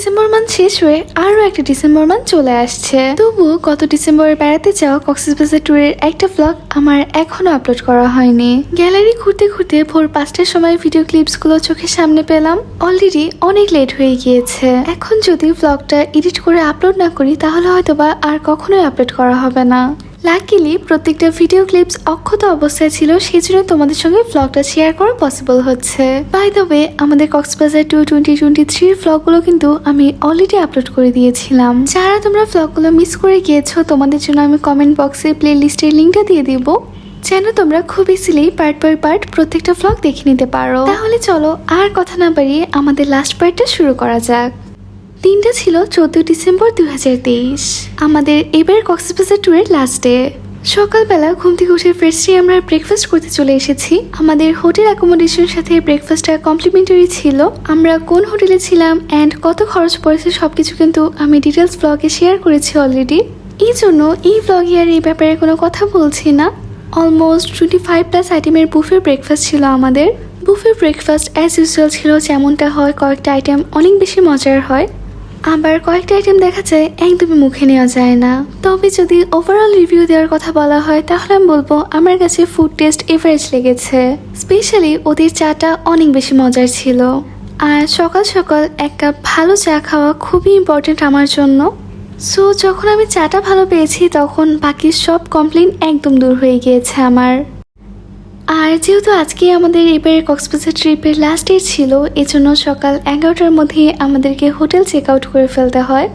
December মাস শেষ হয়ে আরও একটা ডিসেম্বর মাস চলে আসছে। তবুও গত ডিসেম্বরে বেড়াতে যাওয়া কক্সবাজার ট্যুরের একটা ব্লগ আমার এখনও আপলোড করা হয়নি। গ্যালারি ঘুরতে ঘুরতে ভোর পাঁচটার সময় ভিডিও ক্লিপসগুলো চোখের সামনে পেলাম। অলরেডি অনেক লেট হয়ে গিয়েছে। এখন যদি ব্লগটা এডিট করে আপলোড না করি, তাহলে হয়তোবা আর কখনোই আপলোড করা হবে না। লাকিলি প্রত্যেকটা ভিডিও ক্লিপস অক্ষত অবস্থায় ছিল সেই জন্য তোমাদের সঙ্গে ব্লগটা শেয়ার করা পসিবল হচ্ছে। বাই দ্য ওয়ে আমাদের কক্সবাজার টু টোয়েন্টি টোয়েন্টি থ্রির ব্লগগুলো কিন্তু আমি অলরেডি আপলোড করে দিয়েছিলাম। যারা তোমরা ব্লগগুলো মিস করে গিয়েছো, তোমাদের জন্য আমি কমেন্ট বক্সে প্লে লিস্টের লিঙ্কটা দিয়ে দিব, যেন তোমরা খুব ইজিলি পার্ট বাই পার্ট প্রত্যেকটা ব্লগ দেখে নিতে পারো। তাহলে চলো আর কথা না বাড়িয়ে আমাদের লাস্ট পার্টটা শুরু করা যাক। দিনটা ছিল চোদ্দ ডিসেম্বর দুই হাজার তেইশ। আমাদের এবার কক্সবাজার ট্যুরের লাস্ট ডে সকালবেলা ঘুম থেকে উঠে ফ্রেশলি আমরা ব্রেকফাস্ট করতে চলে এসেছি। আমাদের হোটেল অ্যাকোমোডেশনের সাথে ব্রেকফাস্টটা কমপ্লিমেন্টারি ছিল। আমরা কোন হোটেলে ছিলাম অ্যান্ড কত খরচ পড়েছে সব কিছু কিন্তু আমি ডিটেলস ব্লগে শেয়ার করেছি অলরেডি এই জন্য এই ব্লগে আর এই ব্যাপারে কোনো কথা বলছি না। অলমোস্ট টোয়েন্টি ফাইভ প্লাস আইটেমের বুফে ব্রেকফাস্ট ছিল আমাদের। বুফে ব্রেকফাস্ট অ্যাজ ইউজুয়াল ছিল যেমনটা হয়, কয়েকটা আইটেম অনেক বেশি মজার হয়। আবার কয়েকটা আইটেম দেখা যায়, একদমই মুখে নেওয়া যায় না। তবে যদি ওভারঅল রিভিউ দেওয়ার কথা বলা হয়, তাহলে আমি বলব আমার কাছে ফুড টেস্ট এভারেজ লেগেছে। স্পেশালি ওদের চাটা অনেক বেশি মজার ছিল। আর সকাল সকাল এক কাপ ভালো চা খাওয়া খুবই ইম্পর্টেন্ট আমার জন্য। সো যখন আমি চাটা ভালো পেয়েছি, তখন বাকি সব কমপ্লেন একদম দূর হয়ে গিয়েছে আমার। আর যেহেতু আজকে আমাদের এবারে কক্সবাজার ট্রিপের লাস্ট ডে ছিল, এজন্য সকাল এগারোটার মধ্যে আমাদেরকে হোটেল চেক আউট করে ফেলতে হয়।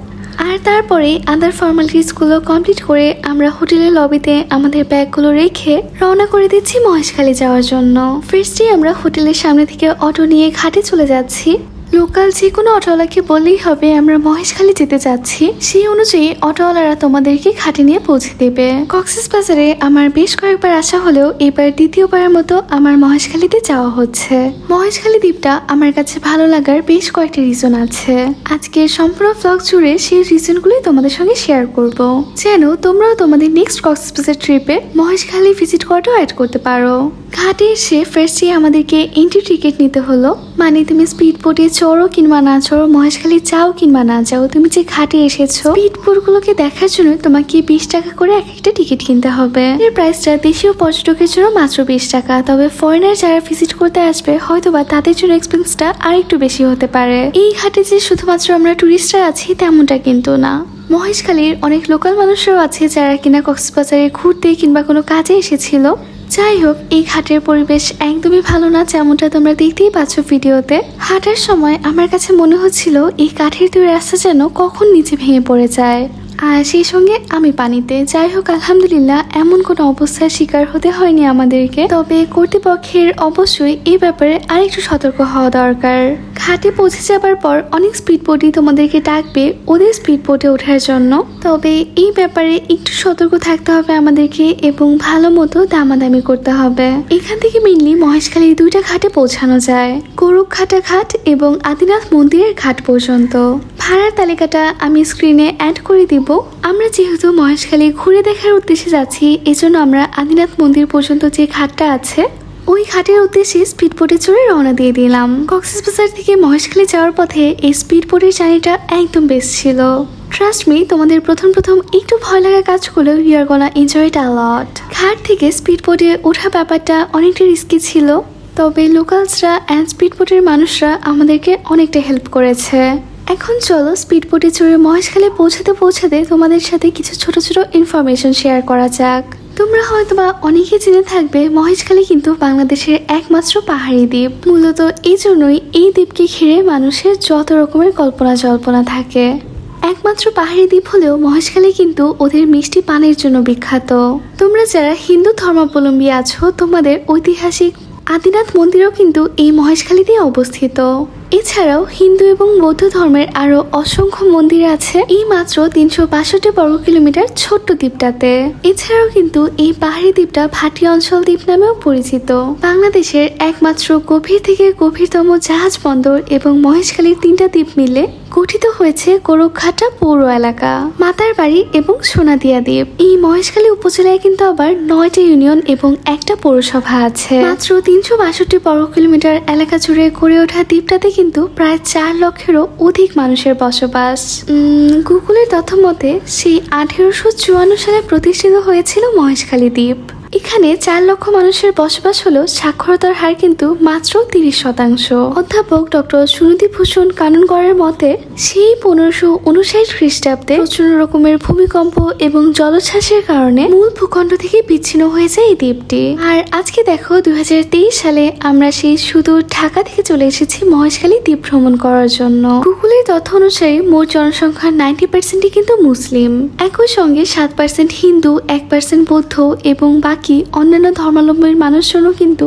আর তারপরে আদার ফর্মালিটিসগুলো কমপ্লিট করে আমরা হোটেলের লবিতে আমাদের ব্যাগগুলো রেখে রওনা করে দিচ্ছি মহেশখালী যাওয়ার জন্য। ফার্স্টে আমরা হোটেলের সামনে থেকে অটো নিয়ে ঘাটে চলে যাচ্ছি। লোকাল যে কোনো অটোওয়ালাকে বললেই হবে, আমরা মহেশখালী যেতে যাচ্ছি। সেই অনুযায়ী অটোওয়ালারা তোমাদেরকে ঘাটে নিয়ে পৌঁছে দেবে। কক্সেস বাজারে আমার বেশ কয়েকবার আসা হলেও এবার দ্বিতীয়বারের মতো আমার মহেশখালীতে যাওয়া হচ্ছে। মহেশখালী দ্বীপটা আমার কাছে ভালো লাগার বেশ কয়েকটি রিজন আছে। আজকে সম্পূর্ণ ফ্লগ জুড়ে সেই রিজনগুলোই তোমাদের সঙ্গে শেয়ার করব। যেন তোমরাও তোমাদের নেক্সট কক্সেস বাজার ট্রিপে মহেশখালী ভিজিট করাটাও অ্যাড করতে পারো। ঘাটে এসে ফার্স্টে আমাদেরকে এন্ট্রি টিকিট নিতে হলো। মানে তুমি স্পিড বোটে চড়ো কিংবা না চড়ো মহেশখালী যাও কিংবা না যাও, তুমি যে ঘাটে এসেছ স্পিড বোটগুলোকে দেখার জন্য তোমাকে বিশ টাকা করে এক একটা টিকিট কিনতে হবে। এর প্রাইসটা দেশীয় পর্যটকের জন্য মাত্র বিশ টাকা, তবে ফরেনার যারা ভিজিট করতে আসবে হয়তো বা তাদের জন্য এক্সপেন্সটা আর একটু বেশি হতে পারে। এই ঘাটে যে শুধুমাত্র আমরা টুরিস্টরা আছি, তেমনটা কিন্তু না। মহেশখালীর অনেক লোকাল মানুষরাও আছে যারা কিনা কক্সবাজারে ঘুরতে কিংবা কোনো কাজে এসেছিল। যাই হোক, এই ঘাটের পরিবেশ একদমই ভালো না যেমনটা তোমরা দেখতেই পাচ্ছ ভিডিওতে। হাঁটার সময় আমার কাছে মনে হচ্ছিল এই কাঠের তৈরি রাস্তা যেন কখন নিচে ভেঙে পড়ে যায়। আর সেই সঙ্গে আমি পানিতে। যাই হোক, আলহামদুলিল্লাহ এমন কোনো অবস্থার শিকার হতে হয়নি আমাদেরকে। তবে কর্তৃপক্ষের অবশ্যই এই ব্যাপারে আরেকটু সতর্ক হওয়া দরকার। ঘাটে পৌঁছে যাবার পর অনেক স্পিড বোটই তোমাদেরকে ডাকবে ওদের স্পিড বোটে ওঠার জন্য। তবে এই ব্যাপারে একটু সতর্ক থাকতে হবে আমাদেরকে এবং ভালো মতো দামাদামি করতে হবে। এখান থেকে মেনলি মহেশখালীর দুইটা ঘাটে পৌঁছানো যায় গরুকঘাটা ঘাট এবং আদিনাথ মন্দিরের ঘাট পর্যন্ত। ভাড়ার তালিকাটা আমি স্ক্রিনে অ্যাড করে দিব। আমরা যেহেতু মহেশখালী ঘুরে দেখার উদ্দেশ্যে যাচ্ছি, এজন্য আমরা আদিনাথ মন্দির পর্যন্ত যে ঘাটটা আছে ওই ঘাটের উদ্দেশ্যে স্পিড বোটে চড়ে রওনা দিয়ে দিলাম। কক্সবাজার থেকে মহেশখালী যাওয়ার পথে এই স্পিড বোটের জার্নিটা একদম বেস্ট ছিল। ট্রাস্ট মি তোমাদের প্রথম প্রথম একটু ভয় লাগা কাজ করলেও you are gonna enjoy it lot ঘাট থেকে স্পিড বোটে ওঠা ব্যাপারটা অনেকটা রিস্কি ছিল, তবে লোকালসরা অ্যান্ড স্পিড বোটের মানুষরা আমাদেরকে অনেকটা হেল্প করেছে। এখন চলো স্পিড বোটে চড়ে মহেশখালী পৌঁছাতে পৌঁছাতে তোমাদের সাথে কিছু ছোট ছোট ইনফরমেশন শেয়ার করা যাক। তোমরা হয়তোবা অনেকে জেনে থাকবে, মহেশখালী কিন্তু বাংলাদেশের একমাত্র পাহাড়ি দ্বীপ। মূলত এই জন্যই এই দ্বীপকে ঘিরে মানুষের যত রকমের কল্পনা জল্পনা থাকে। একমাত্র পাহাড়ি দ্বীপ হলেও মহেশখালী কিন্তু ওদের মিষ্টি পানের জন্য বিখ্যাত। তোমরা যারা হিন্দু ধর্মাবলম্বী আছো, তোমাদের ঐতিহাসিক আদিনাথ মন্দিরও কিন্তু এই মহেশখালীতেই অবস্থিত। এছাড়াও হিন্দু এবং বৌদ্ধ ধর্মের আরও অসংখ্য মন্দির আছে এই মাত্র তিনশো বাষট্টি বর্গ কিলোমিটার ছোট্ট দ্বীপটাতে। এছাড়াও কিন্তু এই পাহাড়ি দ্বীপটা ভাটি অঞ্চল দ্বীপ নামেও পরিচিত। বাংলাদেশের একমাত্র গভীর থেকে গভীরতম জাহাজ বন্দর এবং মহেশখালীর তিনটা দ্বীপ মিলে গঠিত হয়েছে গোরখঘাটা পৌর এলাকা মাতার বাড়ি এবং সোনাদিয়া দ্বীপ। এই মহেশখালী উপজেলায় কিন্তু আবার নয়টা ইউনিয়ন এবং একটা পৌরসভা আছে। মাত্র তিনশো বাষট্টি বর্গ কিলোমিটার এলাকা জুড়ে গড়ে ওঠা দ্বীপটাতে কিন্তু কিন্তু প্রায় চার লক্ষেরও অধিক মানুষের বসবাস। গুগলের তথ্য মতে সেই আঠেরোশো চুয়ান্ন সালে প্রতিষ্ঠিত হয়েছিল মহেশখালী দ্বীপ। এখানে চার লক্ষ মানুষের বসবাস হলেও সাক্ষরতার হার কিন্তু মাত্র তিরিশ শতাংশ। অধ্যাপক ডক্টর সুনীতি ভূষণ কানুনগড়ের মতে, সেই পনেরোশো উনষাট খ্রিস্টাব্দে প্রচণ্ড রকমের ভূমিকম্প এবং জলোচ্ছ্বাসের কারণে মূল ভূখণ্ড থেকে বিচ্ছিন্ন হয়েছে এই দ্বীপটি। আর আজকে দেখো, দুই হাজার তেইশ সালে আমরা সেই শুধু ঢাকা থেকে চলে এসেছি মহেশখালী দ্বীপ ভ্রমণ করার জন্য। গুগলের তথ্য অনুসারে মোট জনসংখ্যার নাইনটি পার্সেন্টই কিন্তু মুসলিম। একই সঙ্গে সাত পার্সেন্ট হিন্দু, এক পার্সেন্ট বৌদ্ধ এবং বাকি অন্যান্য ধর্মাবলম্বীর মানুষজনও কিন্তু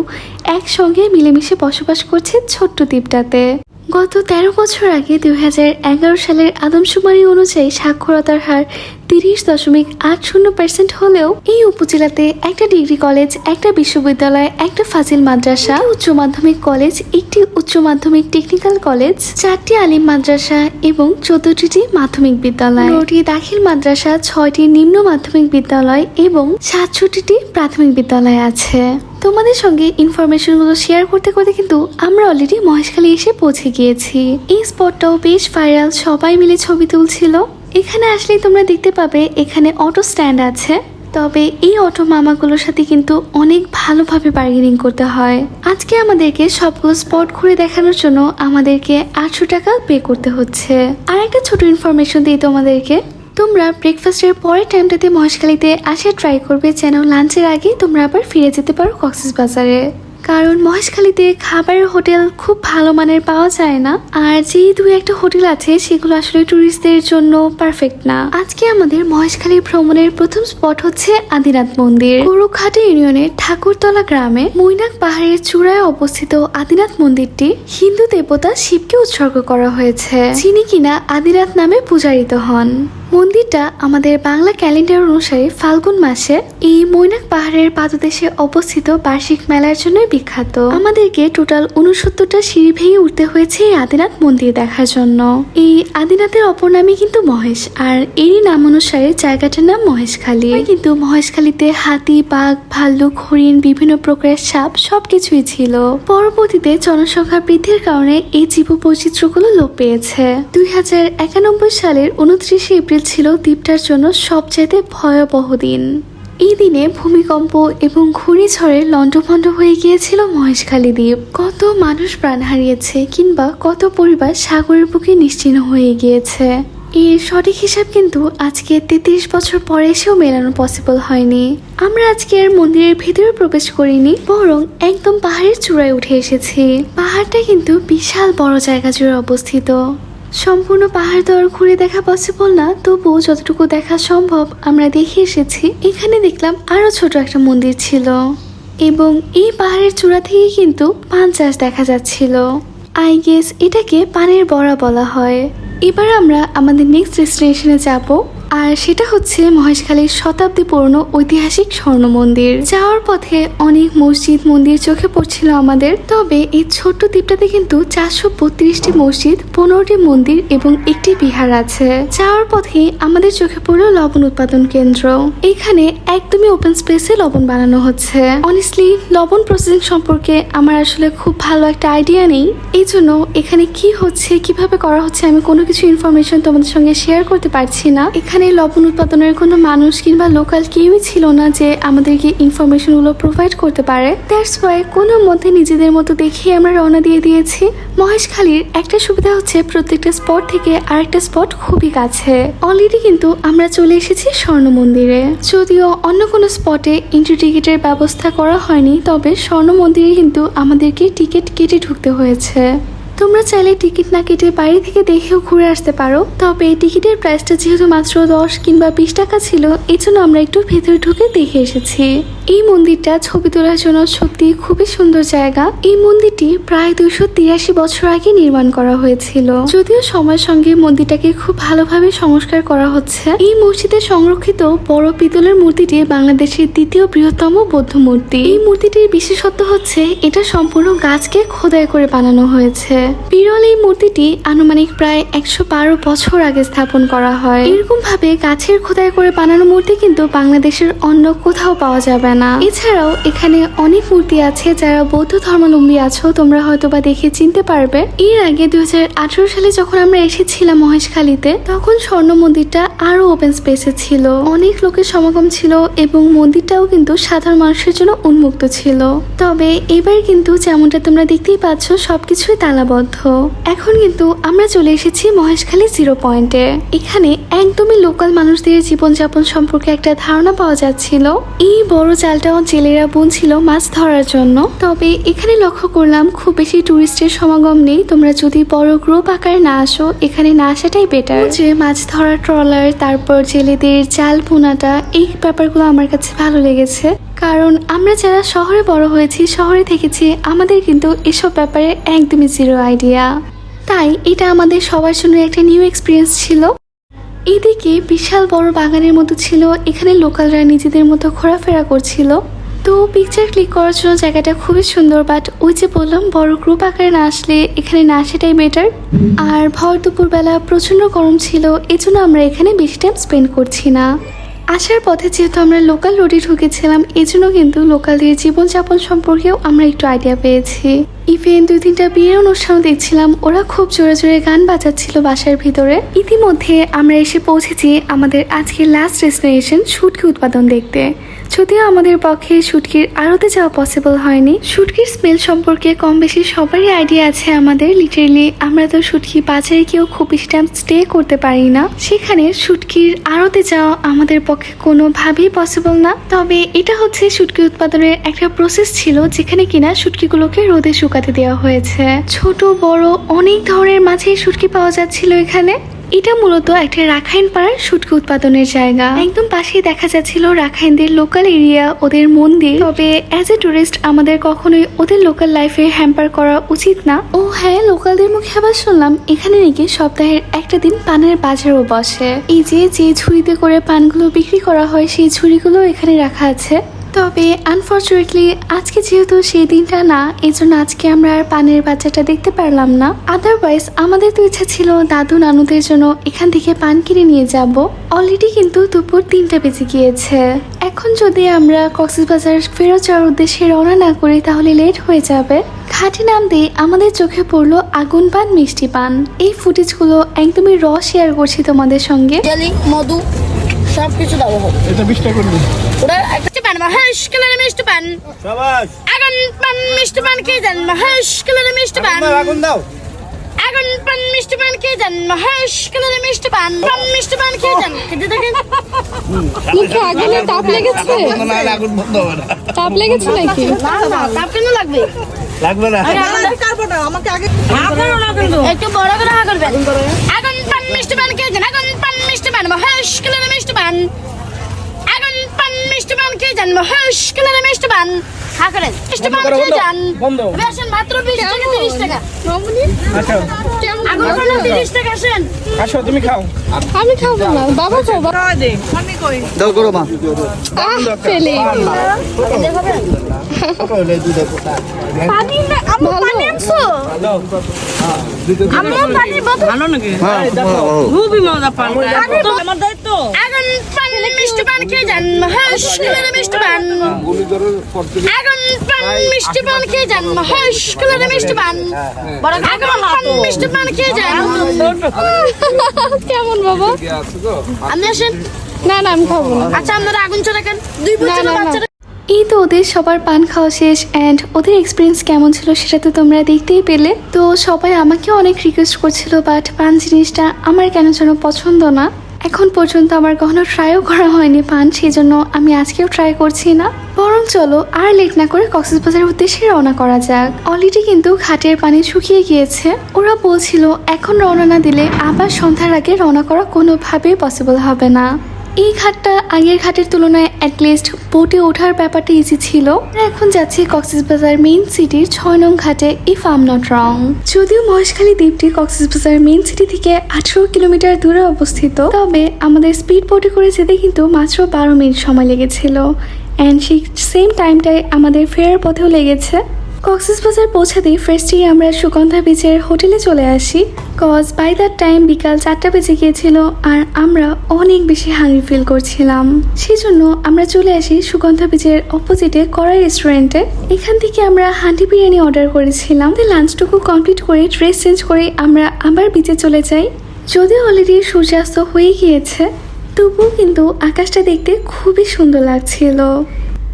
একসঙ্গে মিলেমিশে বসবাস করছে ছোট্ট দ্বীপটাতে। গত তেরো বছর আগে দুই হাজার এগারো সালের আদমশুমারি অনুযায়ী সাক্ষরতার হার তিরিশ দশমিক আট শূন্য পার্সেন্ট হলেও এই উপজেলাতে একটা ডিগ্রি কলেজ, একটা বিশ্ববিদ্যালয়, একটা ফাজিল মাদ্রাসা উচ্চ মাধ্যমিক কলেজ, একটি উচ্চ মাধ্যমিক টেকনিক্যাল কলেজ, চারটি আলিম মাদ্রাসা এবং চোদ্দটি মাধ্যমিক বিদ্যালয়। নটি দাখিল মাদ্রাসা, ছয়টি নিম্ন মাধ্যমিক বিদ্যালয় এবং সাতষট্টিটি প্রাথমিক বিদ্যালয় আছে। তোমাদের সঙ্গে ইনফরমেশনগুলো শেয়ার করতে করতে কিন্তু আমরা অলরেডি মহেশখালী এসে পৌঁছে গিয়েছি। এই স্পটটাও বেশ ভাইরাল সবাই মিলে ছবি তুলছিল। এখানে আসলেই তোমরা দেখতে পাবে এখানে অটো স্ট্যান্ড আছে। তবে এই অটো মামাগুলোর সাথে কিন্তু অনেক ভালোভাবে বার্গেনিং করতে হয়। আজকে আমাদেরকে সবগুলো স্পট ঘুরে দেখানোর জন্য আমাদেরকে আটশো টাকা পে করতে হচ্ছে। আর একটা ছোট ইনফরমেশন দিই তোমাদেরকে। তোমরা ব্রেকফাস্টের পরের টাইমটাতে মহেশখালীতে আসে ট্রাই করবে যেন লাঞ্চের আগে তোমরা আবার ফিরে যেতে পারো কক্সেস বাজারে কারণ মহেশখালীতে খাবারের হোটেল খুব ভালো মানের পাওয়া যায় না। আর যে দু একটা হোটেল আছে, সেগুলো আসলে ট্যুরিস্টদের জন্য পারফেক্ট না। আজকে আমাদের মহেশখালী ভ্রমণের প্রথম স্পট হচ্ছে আদিনাথ মন্দির। গরুঘাটি ইউনিয়নের ঠাকুরতলা গ্রামে মৈনাক পাহাড়ের চূড়ায় অবস্থিত আদিনাথ মন্দিরটি হিন্দু দেবতা শিবকে উৎসর্গ করা হয়েছে, যিনি কিনা আদিনাথ নামে পূজারিত হন। মন্দিরটা আমাদের বাংলা ক্যালেন্ডার অনুসারে ফাল্গুন মাসে এই মৈনাক পাহাড়ের পাদদেশে অবস্থিত বার্ষিক মেলার জন্য বিখ্যাত। আমাদেরকে টোটাল উনসত্তরটা সিঁড়ি ভেঙে উঠতে হয়েছে এই আদিনাথ মন্দির দেখার জন্য। এই আদিনাথের অপর নামই কিন্তু মহেশ, আর এরই নাম অনুসারে জায়গাটার নাম মহেশখালী। কিন্তু মহেশখালীতে হাতি, বাঘ, ভাল্লুক, হরিণ, বিভিন্ন প্রকারের সাপ সবকিছুই ছিল। পরবর্তীতে জনসংখ্যা বৃদ্ধির কারণে এই জীব বৈচিত্র্যগুলো লোপ পেয়েছে। দুই হাজার একানব্বই সালের উনত্রিশে এপ্রিল ছিল দ্বীপটার জন্য সবচেয়ে ভয়াবহ দিন। এই দিনে ভূমিকম্প এবং ঘূর্ণিঝড়ে লণ্ডভণ্ড হয়ে গিয়েছিল মহেশখালী দ্বীপ। কত মানুষ প্রাণ হারিয়েছে কিংবা কত পরিবার সাগরের বুকে নিশ্চিহ্ন হয়ে গিয়েছে। এর সঠিক হিসাব কিন্তু আজকে তেত্রিশ বছর পরে এসেও মেলানো পসিবল হয়নি। আমরা আজকে আর মন্দিরের ভেতরে প্রবেশ করিনি, বরং একদম পাহাড়ের চূড়ায় উঠে এসেছি। পাহাড়টা কিন্তু বিশাল বড় জায়গা জুড়ে অবস্থিত। সম্পূর্ণ পাহাড় দর ঘুরে দেখা পসিবল না, তবুও যতটুকু দেখা সম্ভব আমরা দেখে এসেছি। এখানে দেখলাম আরও ছোট একটা মন্দির ছিল। এবং এই পাহাড়ের চূড়া থেকে কিন্তু পান চাষ দেখা যাচ্ছিল। আই গেস এটাকে পানের বড়া বলা হয়। এবার আমরা আমাদের নেক্সট ডেস্টিনেশনে যাব। আর সেটা হচ্ছে মহেশখালীর শতাব্দী পুরনো ঐতিহাসিক স্বর্ণ মন্দির যাওয়ার পথে অনেক মসজিদ মন্দির চোখে পড়ছিল আমাদের, তবে এই ছোট্ট দ্বীপটাতে কিন্তু চারশো বত্রিশটি মসজিদ, পনেরোটি মন্দির এবং একটি বিহার আছে। যাওয়ার পথে আমাদের চোখে পড়ল লবণ উৎপাদন কেন্দ্র। এখানে একদমই ওপেন স্পেসে লবণ বানানো হচ্ছে। অনেস্টলি লবণ প্রসেসিং সম্পর্কে আমার আসলে খুব ভালো একটা আইডিয়া নেই। এই জন্য এখানে কি হচ্ছে, কীভাবে করা হচ্ছে, আমি কোনো কিছু ইনফরমেশন তোমাদের সঙ্গে শেয়ার করতে পারছি না। এখানে লবণ উৎপাদনের কোনো মানুষ কিংবা লোকাল কেউই ছিল না যে আমাদেরকে ইনফরমেশনগুলো প্রোভাইড করতে পারে। দ্যাটস ওয়াই কোনো মধ্যে নিজেদের মতো দেখিয়ে আমরা রওনা দিয়ে দিয়েছি। মহেশখালীর একটা সুবিধা হচ্ছে প্রত্যেকটা স্পট থেকে আরেকটা স্পট খুবই কাছে। অলরেডি কিন্তু আমরা চলে এসেছি স্বর্ণ মন্দিরে। যদিও অন্য কোনো স্পটে এন্ট্রি টিকিটের ব্যবস্থা করা হয়নি, তবে স্বর্ণ মন্দিরে কিন্তু আমাদেরকে টিকিট কেটে ঢুকতে হয়েছে। তোমরা চাইলে টিকিট না কেটে বাইরে থেকে দেখেও ঘুরে আসতে পারো। তবে এই টিকিটের প্রাইসটা যেহেতু মাত্র দশ কিংবা বিশ টাকা ছিল এই জন্য আমরা একটু ভেতরে ঢুকে দেখে এসেছি। এই মন্দিরটা ছবি তোলার জন্য সত্যি খুবই সুন্দর জায়গা। এই মন্দিরটি প্রায় দুশো তিরাশি বছর আগে নির্মাণ করা হয়েছিল। যদিও সময়ের সঙ্গে মন্দিরটাকে খুব ভালোভাবে সংস্কার করা হচ্ছে। এই মসজিদে সংরক্ষিত বড় পিতলের মূর্তিটি বাংলাদেশের দ্বিতীয় বৃহত্তম বৌদ্ধ মূর্তি। এই মূর্তিটির বিশেষত্ব হচ্ছে, এটা সম্পূর্ণ গাছকে খোদাই করে বানানো হয়েছে। বিরল এই মূর্তিটি আনুমানিক প্রায় একশো বারো বছর আগে স্থাপন করা হয়। এরকম ভাবে গাছের খোদাই করে বানানো মূর্তি কিন্তু বাংলাদেশের অন্য কোথাও পাওয়া যাবে না। এছাড়াও এখানে অনেক মূর্তি আছে যারা বৌদ্ধ ধর্মাবলম্বী আছো, তোমরা হয়তো বা দেখে চিনতে পারবে। এর আগে দুই হাজার আঠারো সালে যখন আমরা এসেছিলাম মহেশখালীতে, তখন স্বর্ণ মন্দিরটা আরও ওপেন স্পেসে ছিল, অনেক লোকের সমাগম ছিল এবং মন্দিরটাও কিন্তু সাধারণ মানুষের জন্য উন্মুক্ত ছিল। তবে এবার কিন্তু যেমনটা তোমরা দেখতেই পাচ্ছ, সবকিছুই তালাবদ্ধ। এখন কিন্তু আমরা চলে এসেছি মহেশখালী জিরো পয়েন্টে এখানে একদমই লোকাল মানুষদের জীবনযাপন সম্পর্কে একটা ধারণা পাওয়া যাচ্ছিল। এই বড় জালটাও জেলেরা বুনছিল মাছ ধরার জন্য। তবে এখানে লক্ষ্য করলাম, খুব বেশি টুরিস্টের সমাগম নেই। তোমরা যদি বড় গ্রুপ আকারে না আসো, এখানে না আসাটাই বেটার যে মাছ ধরার ট্রলার তারপর জেলেদের চাল পোনাটা এই ব্যাপারগুলো আমার কাছে ভালো লেগেছে। কারণ আমরা যারা শহরে বড় হয়েছি, শহরে থেকেছি, আমাদের কিন্তু এসব ব্যাপারে একদমই জিরো আইডিয়া তাই এটা আমাদের সবার জন্য একটা নিউ এক্সপিরিয়েন্স ছিল। এদিকে বিশাল বড় বাগানের মতো ছিল, এখানে লোকালরা নিজেদের মতো ঘোরাফেরা করছিল। তো পিকচার ক্লিক করার জন্য জায়গাটা খুবই সুন্দর বাট ওই যে বললাম, বড় গ্রুপ আকারে না আসলে এখানে না আসাটাই বেটার আর ভর দুপুরবেলা প্রচণ্ড গরম ছিল, এজন্য আমরা এখানে বেশি টাইম স্পেন্ড করছি না। আসার পথে যেহেতু আমরা লোকাল রোডে ঢুকেছিলাম, এজন্য কিন্তু লোকালদের জীবনযাপন সম্পর্কেও আমরা একটু আইডিয়া পেয়েছি। ইভেন দুই তিনটা বিয়ের অনুষ্ঠানও দেখছিলাম, ওরা খুব জোরে জোরে গান বাজাচ্ছিল বাসার ভিতরে। ইতিমধ্যে আমরা এসে পৌঁছেছি আমাদের আজকের লাস্ট ডেস্টিনেশন শুটকি উৎপাদন দেখতে। যদিও আমাদের পক্ষে শুটকির আড়তে যাওয়া পসিবল হয়নি, শুটকির স্মেল সম্পর্কে কম বেশি সবারই আইডিয়া আছে আমাদের। লিটারেলি আমরা তো শুটকি বাজারে কেউ খুব বেশি টাইম স্টে করতে পারি না। সেখানে শুটকির আড়তে যাওয়া আমাদের পক্ষে কোনোভাবেই পসিবল না। তবে এটা হচ্ছে শুটকি উৎপাদনের একটা প্রসেস ছিল, যেখানে কিনা শুটকিগুলোকে রোদে শুকাতে দেওয়া হয়েছে। ছোট, বড়, অনেক ধরনের মাছের শুটকি পাওয়া যাচ্ছিল এখানে। এটা মূলত একটা রাখাইন পাড়ার শুটকি উৎপাদনের জায়গা। একদম পাশেই দেখা যাচ্ছিল রাখাইনদের লোকাল এরিয়া ওদের মন্দির। তবে অ্যাজ এ টুরিস্ট আমাদের কখনোই ওদের লোকাল লাইফে হ্যাম্পার করা উচিত না। ও হ্যাঁ লোকালদের মুখে আবার শুনলাম, এখানে নাকি সপ্তাহের একটা দিন পানের বাজারও বসে। এই যে যে ঝুড়িতে করে পানগুলো বিক্রি করা হয়, সেই ঝুড়িগুলো এখানে রাখা আছে। তবে আনফর্চুনেটলি আজকে যেহেতু সেই দিনটা না এই জন্য আজকে আমরা আর পানের বাচ্চাটা দেখতে পারলাম না। আদারওয়াইজ আমাদের তো ইচ্ছা ছিল দাদু নানুদের জন্য এখান থেকে পান কিনে নিয়ে যাব। অলরেডি কিন্তু দুপুর তিনটা বেজে গিয়েছে। এখন যদি আমরা কক্সবাজার ফেরত যাওয়ার উদ্দেশ্যে রওনা না করি তাহলে লেট হয়ে যাবে। ঘাটে নামতেই আমাদের চোখে পড়ল আগুন পান মিষ্টি পান। এই ফুটেজগুলো একদমই র শেয়ার করছি তোমাদের সঙ্গে। মধু সব কিছু দেওয়া হবে এটা বিশটা করবি ওরা মহেশ কালারের মিষ্টি পান। আগুন পান মিষ্টি পান কে জান? মহেশ কালারের মিষ্টি পান। আগুন দাও আগুন পান মিষ্টি পান কে জান? মহেশ কালারের মিষ্টি পান পান মিষ্টি পান কে জান? খেতে দেখেন মুখে আগুনে তাপ লেগেছে? আগুন বন্ধ হবে না। তাপ লেগেছে নাকি? না না তাপ কেন লাগবে? লাগবে না। একটু বড় করে করবেন আগুন পান মিষ্টি পান কে জান? আগুন পান মিষ্টি পান মহেশ কালারের মিষ্টি পান। পান কে জান মহেশ কালারের মিষ্টি পান হা করেন মিষ্টি পান কে জান? বন্ধ। বেসন মাত্র বিশ টাকা তিরিশ টাকা। আসো আগুন পান তিরিশ টাকা আসেন। আসো তুমি খাও। আমি খাব না। বাবা খাব দাও করো মা। আহ ফেলে কত হলে দুধ কোথা পানি না আমু পানি আনছো? আমু পানি বোতল? ভালো নাকি হ্যাঁ খুবই মজা পান তো আমার দায়িত্ব। আগুন মিষ্টি পান জান মহেশ কালারের মিষ্টি পান। আগুন পান মিষ্টি পান জান মহেশ কালারের মিষ্টি পান। বড় আগুন পান মিষ্টি পান কে জান কেমন বাবা? আমি আসেন। না না আমি খাব না। আচ্ছা আপনারা আগুন চড়াকেন দুই। বাচ্চারা এই তো ওদের সবার পান খাওয়া শেষ অ্যান্ড ওদের এক্সপিরিয়েন্স কেমন ছিল সেটা তো তোমরা দেখতেই পেলে। তো সবাই আমাকেও অনেক রিকোয়েস্ট করছিল বাট পান জিনিসটা আমার কেন যেন পছন্দ না। এখন পর্যন্ত আমার কখনো ট্রাইও করা হয়নি, পান সেই জন্য আমি আজকেও ট্রাই করছি না। বরং চলো, আর লেট না করে কক্সবাজারের উদ্দেশ্যে রওনা করা যাক। অলরেডি কিন্তু ঘাটের পানি শুকিয়ে গিয়েছে। ওরা বলছিল, এখন রওনা না দিলে আবার সন্ধ্যার আগে রওনা করা কোনোভাবেই পসিবল হবে না। এই ঘাটটা আগের ঘাটের তুলনায় অ্যাটলিস্ট বোটে ওঠার ব্যাপারটা ইজি ছিল। এখন যাচ্ছি কক্সবাজার মেইন সিটির ছয় নং ঘাটে ইফ আম নট রং যদিও মহেশখালী দ্বীপটি কক্সবাজার মেইন সিটি থেকে আঠারো কিলোমিটার দূরে অবস্থিত, তবে আমাদের স্পিড বোটে করে যেতে কিন্তু মাত্র বারো মিনিট সময় লেগেছিল। অ্যান্ড সেই সেম টাইমটাই আমাদের ফেরার পথেও লেগেছে। কক্সেস বাজার পৌঁছাতেই ফার্স্টেই আমরা সুগন্ধা বিচের হোটেলে চলে আসি। কজ বাই দ্যাট টাইম বিকাল চারটা বেজে গিয়েছিল আর আমরা অনেক বেশি হাঙ্গি ফিল করছিলাম। সেই জন্য আমরা চলে আসি সুগন্ধা বিচের অপোজিটে কড়াই রেস্টুরেন্টে এখান থেকে আমরা হান্ডি বিরিয়ানি অর্ডার করেছিলাম। লাঞ্চটুকু কমপ্লিট করে ড্রেস চেঞ্জ করে আমরা আবার বিচে চলে যাই। যদিও অলরেডি সূর্যাস্ত হয়ে গিয়েছে, তবুও কিন্তু আকাশটা দেখতে খুবই সুন্দর লাগছিল।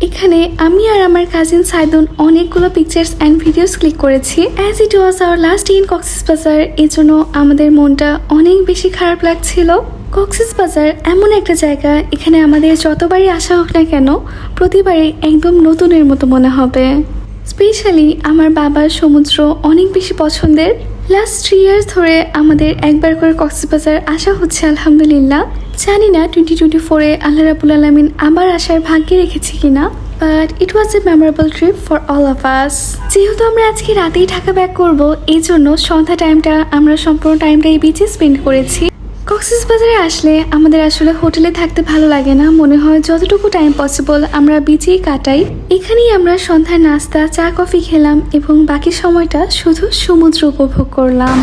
এখানে আমি আর আমার কাজিন সাইদুন অনেকগুলো পিকচার্স অ্যান্ড ভিডিওস ক্লিক করেছি। As it was our last in Cox's Bazar এই জন্য আমাদের মনটা অনেক বেশি খারাপ লাগছিল। কক্সিস বাজার এমন একটা জায়গা, এখানে আমাদের যতবারই আসা হোক না কেন, প্রতিবারই একদম নতুনের মতো মনে হবে। স্পেশালি আমার বাবার সমুদ্র অনেক বেশি পছন্দের। লাস্ট থ্রি ইয়ার্স ধরে আমাদের একবার করে কক্সবাজার আসা হচ্ছে, আলহামদুলিল্লাহ। জানি না টোয়েন্টি টোয়েন্টি ফোরে আল্লাহ রাবুল আলমিন আবার আসার ভাগ্যে রেখেছি কিনা but it was a memorable trip for all of us যেহেতু আমরা আজকে রাতেই ঢাকা ব্যাক করব এই জন্য সন্ধ্যা টাইমটা আমরা সম্পূর্ণ টাইমটা এই বিচে স্পেন্ড করেছি। কক্সিস বাজারে আসলে আমাদের আসলে হোটেলে থাকতে ভালো লাগে না। মনে হয় যতটুকু টাইম পসিবল আমরা বিচেই কাটাই। এখানেই আমরা সন্ধ্যার নাস্তা, চা, কফি খেলাম এবং বাকি সময়টা শুধু সমুদ্র উপভোগ করলাম।